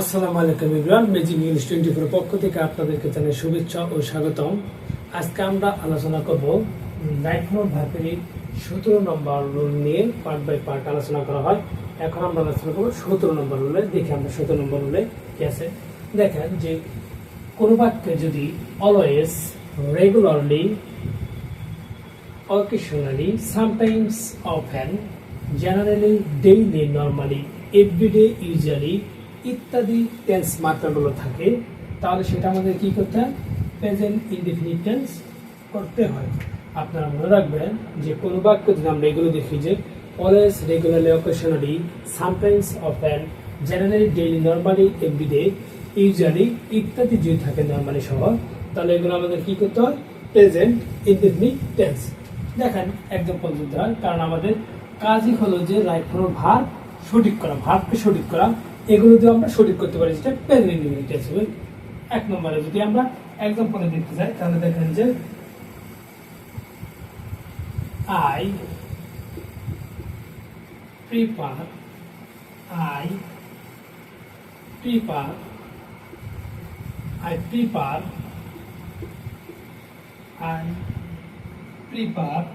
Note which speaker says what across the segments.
Speaker 1: আসসালামু আলাইকুম Imran magic English twenty four পক্ষ থেকে আপনাদেরকে জানাই শুভেচ্ছা ও স্বাগতম। আজকে আমরা আলোচনা করব নাইট্রো ভার্বের সতেরো নম্বর রুল নিয়ে পার্ট বাই পার্ট আলোচনা করা হয়। এখন আমরা আলোচনা করব সতেরো নম্বর রুলে দেখি আমরা সতেরো নম্বর রুলে কি আছে। দেখেন যে কোনো বাক্যে যদি always regularly occasionally, sometimes often, generally, daily, normally, everyday, usually ইত্যাদি টেন্স মাত্রাগুলো থাকে, তাহলে সেটা আমাদের কি করতে হয়? প্রেজেন্ট ইনডিফিনিট টেন্স করতে হয়। আপনারা মনে রাখবেন যে কোনো বাক্য যদি আমরা এগুলো দেখি যে always regularly occasionally sometimes often generally daily normally everyday usually ইত্যাদি যদি থাকে নর্মালি সহ, তাহলে এগুলো আমাদের কী করতে হয়? প্রেজেন্ট ইনডিফিনিট টেন্স দেখেন, একদম পদ্ধতি হয়, কারণ আমাদের কাজই হলো যে রাইট ভার সঠিক করা, ভারকে সঠিক করা এগুলো দিয়ে আমরা সঠিক করতে পারি, যেটা প্রেজেন্ট হবে এক নম্বরে যদি আমরা একদম পরে দেখতে যাই, তাহলে দেখেন যে I prepare I prepare I prepare I prepare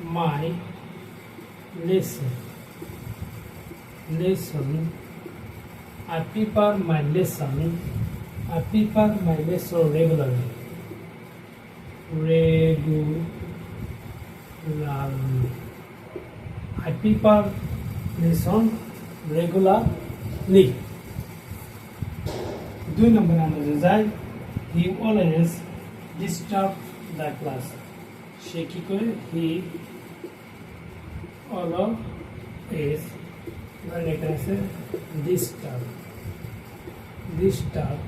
Speaker 1: my lesson. Lesson. I prepare my lesson. I prepare my lesson regularly. Regularly. I prepare lesson regularly. দুই নম্বরে আমরা যে যাই he always disturb the class সে কি করে he always and I can say this term this term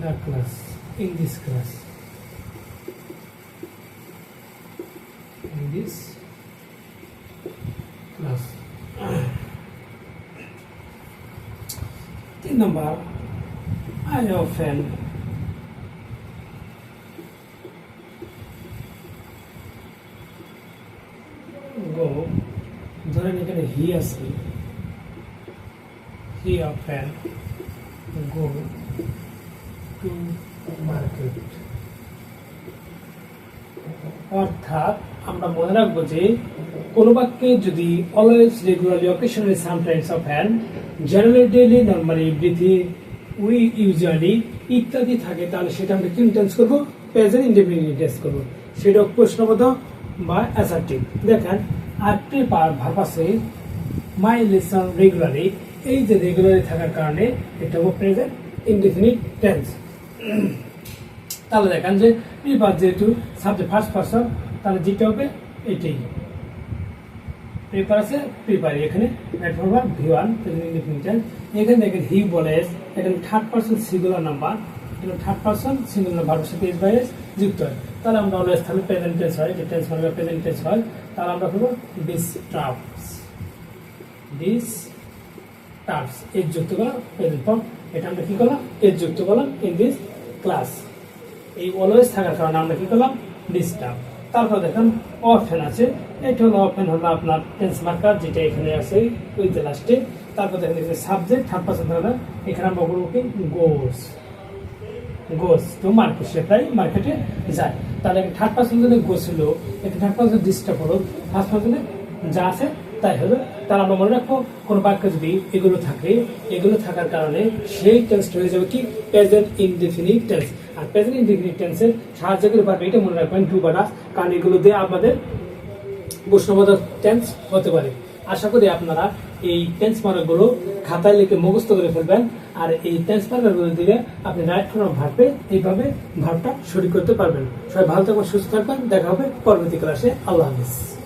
Speaker 1: the class in this class in this class. The number I often ধরেন এখানে he আছে হি often go to market. অর্থাৎ আমরা মনে রাখব যে কোনো বাক্যে যদি always regularly occasionally sometimes off hand generally daily normally বৃদ্ধি উই ইউজুয়ালি ইত্যাদি থাকে, তাহলে সেটা আমরা কি টেন্স করব? প্রেজেন্ট ইন্ডিপেন্ডেন্ট করব। সেটা বা অ্যাসার্টিভ দেখেন আর প্রিপার ভাব আছে মাই লেসন রেগুলারলি এই যে রেগুলারলি থাকার কারণে এটা হব প্রেজেন্ট ইনডিফিনিট টেন্স তাহলে দেখেন যে প্রিপার যেহেতু সাবজেক্ট ফার্স্ট পার্সন তাহলে যেটা হবে, এটাই। পেপার আছে পেপারি এখানে প্ল্যাটফর্ম ভি ওয়ান এখানে দেখেন হি বলে, এখানে থার্ড পার্সন সিগুলার নাম্বার এখানে থার্ড পার্সন সিঙ্গুলার ভার্বের সাথে এস বাই যুক্ত হয়। তাহলে আমরা অলওয়েজ তাহলে প্রেজেন্ট টেন্স হয়, যে টেন্স মানে প্রেজেন্ট হয়, তাহলে আমরা করব দিস ট্রাফস দিস টার্স এর যুক্ত করলাম প্রেজেন্ট ফর্ম এটা আমরা কি করলাম? এর যুক্ত করলাম ইন দিস ক্লাস এই অলওয়েজ থাকার কারণে আমরা কি করলাম? ডিস্টার্ব তারপর দেখেন অফেন আছে। এটা হলো অফেন হলো আপনার টেন্স মার্কার যেটা এখানে আছে ওই যে লাস্টে তারপর দেখেন সাবজেক্ট থার্ড পার্সন এখানে আমরা বলব কি গোস গোস তো মার্কেট, সে প্রায় মার্কেটে যায়। তাহলে থার্ড পার্সন যদি গোস হলো থার্ড পার্সন ডিস্টার্ব হলো ফার্স্ট পার্সনে যা আছে তাই হলো। তাহলে আমরা মনে রাখব, কোনো বাক্য যদি এগুলো থাকে, এগুলো থাকার কারণে সেই টেন্সটা হয়ে যাবে কি? প্রেজেন্ট ইনডিফিনিট টেন্স আর প্রেজেন্ট ইনডিফিনিট টেন্সের সাহায্য করে পারবে এটা মনে রাখবেন টু কারণ এগুলো দিয়ে আমাদের প্রশ্নবোধক টেন্স হতে পারে। আশা করি আপনারা এই টেন্স মার্কগুলো খাতায় লিখে মুখস্থ করে ফেলবেন। আর এই টেন্স মার্কগুলো দিলে আপনি রাইট ফর্ম ভাববে এইভাবে ভাবটা শুরু করতে পারবেন। সবাই ভালো থাকবেন, সুস্থ থাকবেন। দেখা হবে পরবর্তী ক্লাসে আল্লাহ হাফিজ।